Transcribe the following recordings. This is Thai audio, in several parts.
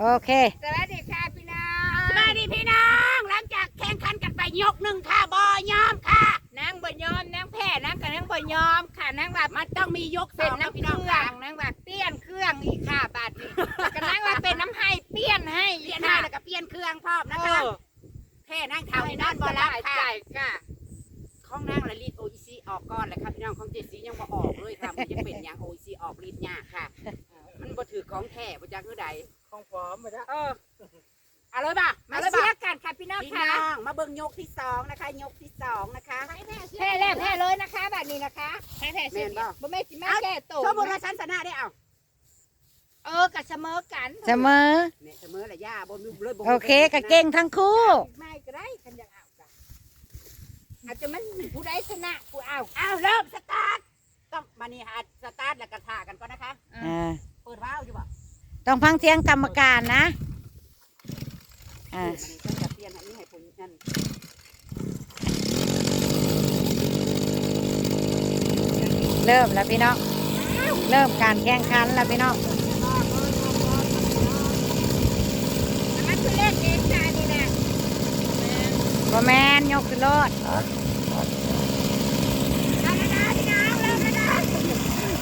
โอเค สวัสดีค่ะพี่น้องสวัสดีพี่น้อง หลังจากแข่งขันกันไปยกหนึ่งค่ะบอยอมค่ะนางบ่ยอมนางแพ้นางกับนางบ่ยอมค่ะนางว่ามันต้องมียกสเป็นองนะน้ำพี่เคน้องรื่อค่ะงนางว่าเปลี่ยนเครื่องอีกค่ะบาดนี้ก็นางว่าเป็นน้ำให้เปลี่ยนให้เปลี่ยนให้แล้วก็เปลี่ยนเครื่องพร้อมนะคะแค่นั่งเท้าในนอนบอรับค่ะใช่ค่ะของนางละลิดโออีซีออกก่อนเลยค่ะพี่น้องของเจซียังบ่ออกเลยค่ะมันจะเป็นอย่างโออีซีออกลิดยากค่ะเออมันบ่ถือของแท้บ่จักคือใด ของพร้อมไปแล้วเออเอาเลยป่ะมามาเลยเชีป่ะยร์กันค่ะพี่น้องพี่ค่ะน้องมาเบิ่งยกที่สองนะคะ ยกที่สองนะคะ แพ้แล้วแพ้เลยนะคะบาดนี้นะคะแพ้แพ้แม่นบ่ บ่แม่สิมาแก้ตัวสมมุติว่าฉันชนะได้เอาเออกับเสมอกันเสมอ เนี่ยเสมอละย่าบ่มีเลยบ่โอเคก็เก่งทั้งคู่ ไม่ก็ได้กันอย่างเอากันอาจจะมันผู้ใดชนะกูเอาเอาเริ่มสตาร์ทต้องมานี่หาสตาร์ทแล้วก็ท่ากันก่อนนะคะ อ่าเปิดว้าวอยู่บ่ ต้องฟังเสียงกรรมการนะอ่าเริ่มแล้วพี่น้องเริ่มการแข่งขันแล้วพี่น้องมันคือเล่นเองจ้านี่นะบอแมนยกขึ้นรถ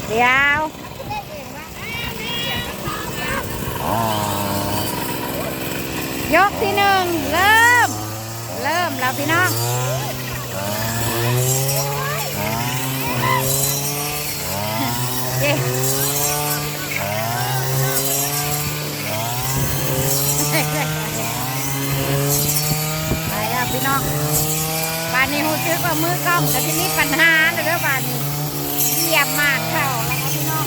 เดี๋ยว เล่นเองวะอ้าวนี่ ยกที่หนึ่งเริ่ม เริ่มแล้วพี่น้องเย้ไปแล้วพี่น้องบานนี้หูซึกว่ามือกล้องแต่ที่นี้ปัญหาเด้อบานนี้เยียบมากเข้าแล้วครับพี่น้อง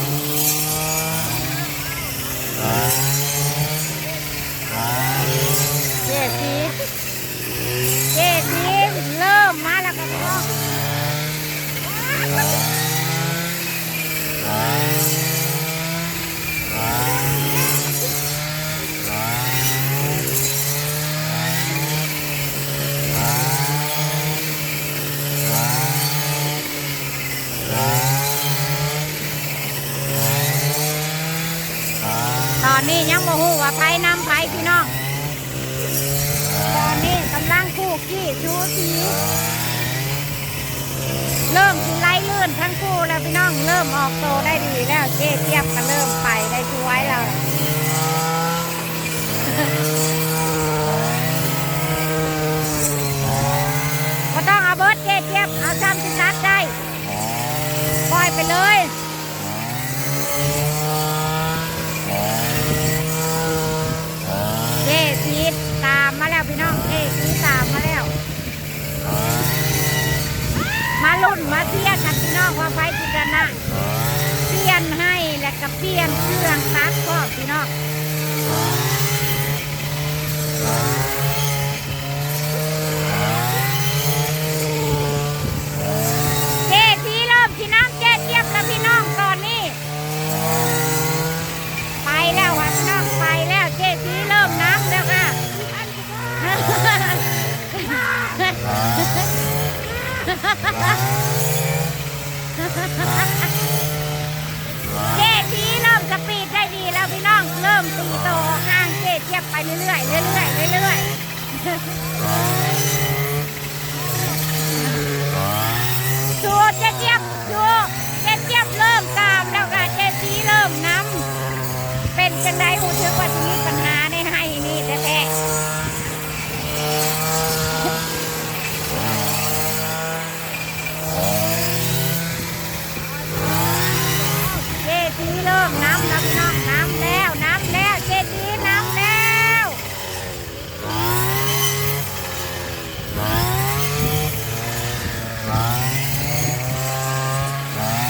เจ็ดสีเจ็ดสีเริ่มมาแล้วครับพี่น้อง ตอนนี้ยังโมโห ว่าไผนำไผพี่น้องตอนนี้กำลังคู่ขี้ชูสีเริ่มสิไล่ลื่นทั้งคู่แล้วพี่น้องเริ่มออกโตได้ดีแล้วเจ๊เทียบก็เริ่มไปได้ช่วยแล้วก็ต้องเอาเบิร์ดเจ๊เทียบเอาซ้ำที่ซัดได้ ปล่อยไปเลย เจพีดตามมาแล้วพี่น้องเจพีดตามมาแล้ว มา ลุ่นมาเทียร์กันพี่น้องว่าไฟจิชนะเปลี่ยนให้และก็เปลี่ยนเครื่องตัดก็พี่น้อง เจ๊สีเริ่มสปีดได้ดีแล้วพี่น้อง เริ่มตีโตออกห่างเจ๊เทียบไปเรื่อยๆเรื่อยๆเรื่อยๆชูเจ๊เทียบชูเจ๊เทียบเริ่มตามแล้วค่ะเจ๊สีเริ่มน้ำ เป็นจังไดหูถึงว่าจะมีปัญหาในให้นี่แท้ๆเจตีเริ่มน้ำแล้วพี่น้องน้ำแล้วน้ำแล้วเจตีน้ำแล้ว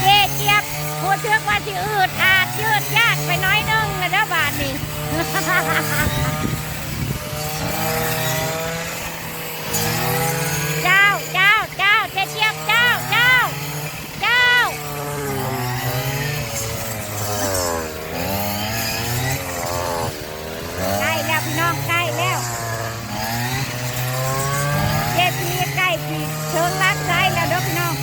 เจเจี๊ยบหูถึงว่าที่อืดอาดยืดยาดไปน้อยนึงนะเด้อบาทนี่ เจ้า เจ้า เจ้าเจ๊เจี๊ยบเจ้า เจ้า เจ้า ใกล้แล้วพี่น้องใกล้แล้วเจ๊พีใกล้พีเชิงรักใจแล้วเด้อพี่น้อง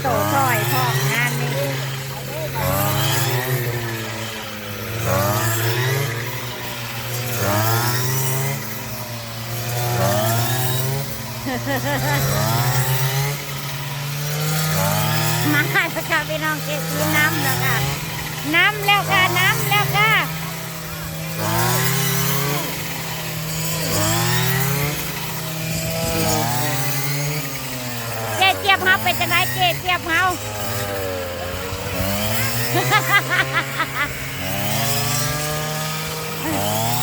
โตซอยพอกงานนี้มาแล้วค่ะพี่น้องเก็บน้ำแล้วค่ะน้ำแล้วค่ะ น้ำแล้วค่ะ เจ๊ เจี๊ยบเฮาเป็นจะไหนเจ๊เจี๊ยบเฮา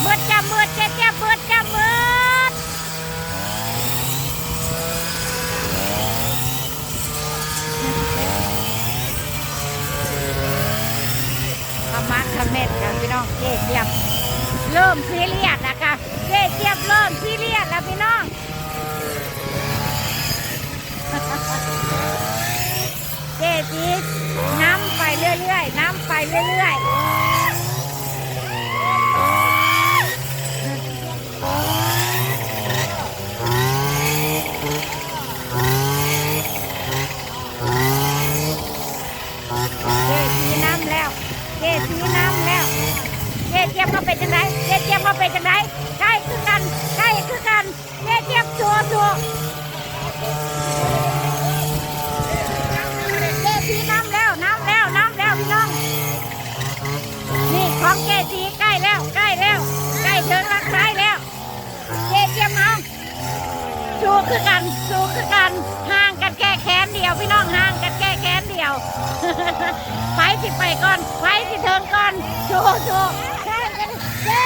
เบิดจะเบิดเจ๊เจี๊ยบเบิดจะเบิดขมักเขม็ดกันพี่น้องเจ๊เจี๊ยบเริ่มซีเรียสแล้วค่ะเจ๊เจี๊ยบเริ่มซีเรียสแล้วพี่น้อง เจจีน้ำไปเรื่อยๆ น้ำไปเรื่อยๆ เจจีน้ำแล้ว เจจีน้ำแล้ว เจเจี๊ยบเขาเป็นจังไดเจเจี๊ยบเขาเป็นจังได ใช่คือกันใช่คือกันเจเจี๊ยบชัวชัวเจจีน้ำแล้วน้ำแล้วน้ำแล้วพี่น้อง นี่ของเจจีใกล้แล้วใกล้แล้วใกล้ถึงรักท้ายแล้วเจเจี๊ยบเอาสู้คือกันสู้คือกันห่างกันแค่แขนเดียวพี่น้องห่างกันแค่แขนเดียวไปสิไปก่อนไปสิเทิงก่อนโชว์โชว์แข่งกันเย้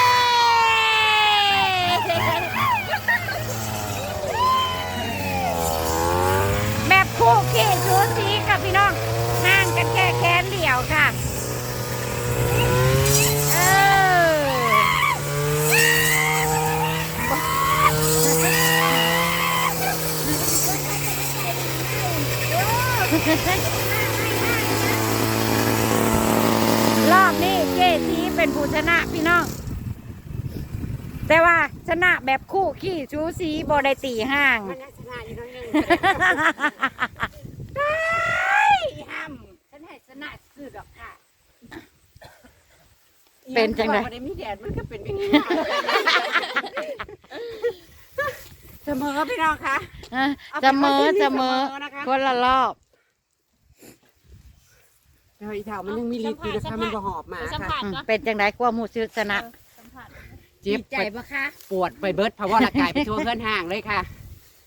แบบคู่ขี้ สูสีกับพี่น้องห่างกันแค่แขนเดียวค่ะเออรอบนี้เจทีเป็นผู้ชนะพี่น้อง แต่ว่าชนะแบบคู่ขี้ชูสีบอไดตีห่าง มันยังชนะอยู่น้อยนึง ห้ำฉันให้ชนะซื้อดอกค่ะ เป็นจังไดบ่ได้มีแดดมันก็เป็นอย่างนี้เสมอพี่น้องคะเออเสมอเสมอนะคะคนละรอบเดี๋ยวอีเถามันยังมีลิตรอยู่นะคะมันบ่หอบมาสัมค่ะผัสอืมเนาะเป็นจังไดความหูชื่อชนะสัมผัสเจ็บดีใจไปบ่คะปวดไปเบิดเพราะว่าร่างกายไปทั่วเพื่อนห่างเลยค่ะ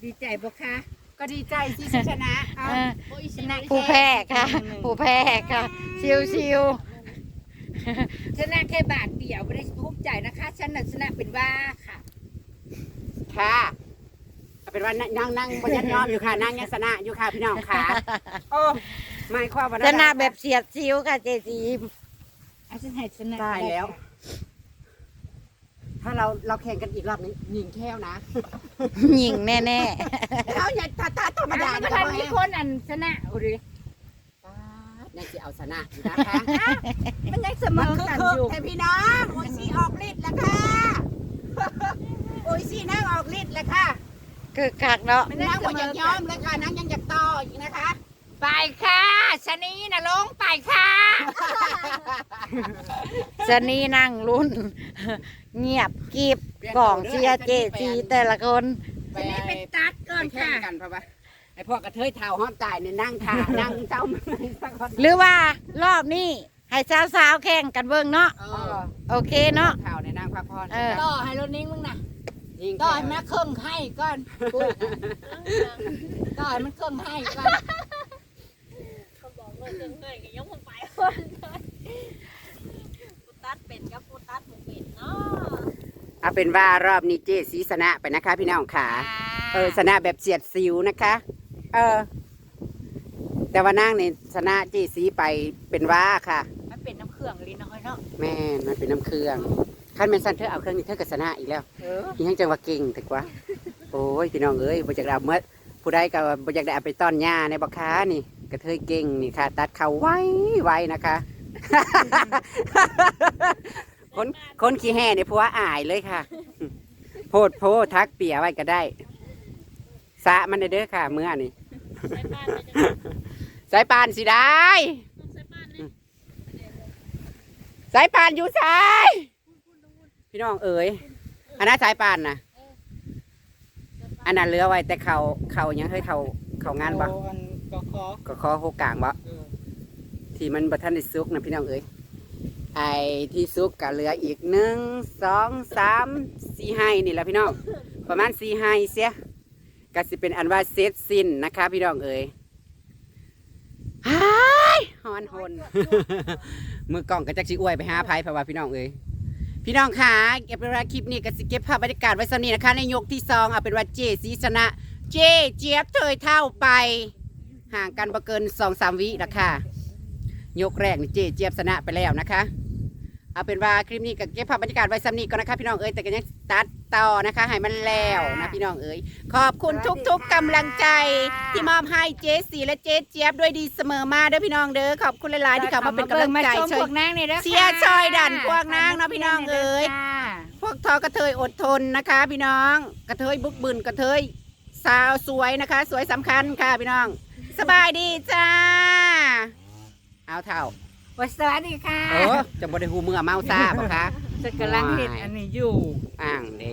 ดีใจบ่คะก็ดีใจที่ชนะเอาเออโอ้ยชนะผู้แพ้ค่ะผู้แพ้ค่ะชิวชิว ชนะแค่บาทเดียวไม่ได้ภูมิใจนะคะฉันน่ะชนะเป็นว่าค่ะค่ะเอาเป็นว่านั่งนั่งบนยันยอมอยู่ค่ะนั่งยันสนะอยู่ค่ะพี่น้องค่ะโอ้ไม่ความว่าๆชนะแบบเฉียดชิวค่ะเจจีอาฉันให้ชนะตายแล้ว ถ้าเราเราแข่งกันอีกรอบนี้ยิงแค้วนะหญิงแน่เขาอย่าตาตาธรรมดาไม่นะทัคะนมีคนอันชนะโอ้ ยนี่จะเอาสนะอยู่นะคะ มันยังเสมมันอคือกันคืออยู่แต่พี่น้องโอ้ยซีออกฤทธิ์แล้วค่ะโอ้ยซีนั่งออกฤทธิ์แล้วค่ะๆคือคักเนาะนั่งบนยันยอมเลยค่ะนั่งยังอยากต่ออีกนะคะ ไปค่ะชะนีน่ะลงไปค่ะสนีนั่งลุ้นเงียบกริบกล่องเชียร์เจจีแต่ละคน ชะนีเป็นตัดก่อนไปแข่ค่ะงกันเพราะว่า ไอ้พวกกระเทยเท้าห้อมตายเนี่ยนั่งท่านั่งเจ้ามันสักคนหรือว่ารอบนี้ให้สาวๆแข่งกันเบิ่งเนาะเออโอเคเนาะ เท้าเนี่ยนั่งพักผ่อนเออ ต่อให้รถนิ้งมึงน่ะยิงต่อให้มันเครื่องให้ก่อนต่อให้มันเครื่องให้ก่อนเขาบอกเลยเรื่องเงยก็ยังคงไปคนปูตัดเป็นกับปูตัดหมูเป็ดเนาะเอาเป็นว่ารอบนี้เจสีสนะไปนะคะ พี่น้องขา เออสนะแบบเฉียดสิวนะคะ เออ แต่ว่านั่งในสนะเจสีไปเป็นว่าค่ะ มันเป็นน้ำเครื่องลิ้นน้อยเนาะแม่นมันเป็นน้ำเครื่องขั้นเป็นสันเธอเอาเครื่องนี้เธอกับสนะอีกแล้วเอออีหยังจังว่าเก่งถึกว่า โอ้ยพี่น้องเอ้ยบ่อยากได้เอาเมื่อผู้ใดก็บ่อยากได้เอาไปต้อนหญ้าในบักค้านี่กระเทยเก่งนี่ค่ะ ตัดเขาไว้ไว้นะคะ คนคนขี้แห่เนี่ยผัวอายเลยค่ะ โพดโพทักเปียไว้ก็ได้สะมันเด้อค่ะเมื่อนี่ ใช้บ้านไปจะสสายปานสิได้ต้องใส่บ้านนี่สายปานอยู่สายพี่น้องเอ๋ยอันนั้นสายปานนะอันนั้นเหลือไว้แต่เขาเขายังให้เขาเขางานบ่อันก็ขอก็ขอโคกลางบ่เออที่มันบัทันได้ซุกนะพี่น้องเอ๋ยไอ้ที่ซุกก็เหลืออีกหนึ่งสองสามสี่ไห้นี่แหละพี่น้องประมาณสี่ไห้เสีย ก็สิเป็นอันว่าเสร็จสิ้นนะคะ พี่น้องเอ๋ยฮายฮอนหนมือกล้องก็จักสิอวยไปหาภัยเพราะว่าพี่น้องเอ๋ยพี่น้องค่ะเก็บเวลาคลิปนี้ก็สิเก็บภาพบรรยากาศไว้สนี้นะคะ ในยกที่สองเอาเป็นว่าเจสีชนะ เจเจี๊ยบเถยเท่าไป ห่างกันประเกินสองสามวิละค่ะยกแรกนี่เจเจี๊ยบชนะไปแล้วนะคะ เอาเป็นว่าคลิปนี้ก็เก็บภาพบรรยากาศไว้ซ้ำนี้ก่อนนะคะพี่น้องเอ๋ยแต่ก็ยังตัดต่อนะคะให้มันแล้วนะพี่น้องเอ๋ยขอบคุณทุกๆกำลังใจ ที่มอบให้เจสีและเจเจี๊ยบด้วยดีเสมอมาเด้อพี่น้องเด้อขอบคุณหลายๆที่เข้ามาเป็นกำลังใจมาชมช่วยพวกนางนี่เด้อค่ะเชียร์ซอยดันพวกนางเนาะพี่น้องเอ๋ยค่ะพวกทอกระเทยอดทนนะคะ พี่น้องกระเทยบุกบึนกระเทยสาวสวยนะคะ สวยสำคัญค่ะพี่น้อง สบายดีจ้า เอาเท่า วัสวัสดีค่ะเออจะบ่ได้หูเมื่อเมาซาบ่คะจะกำลังเห็นอันนี้อยู่ อ่างเด้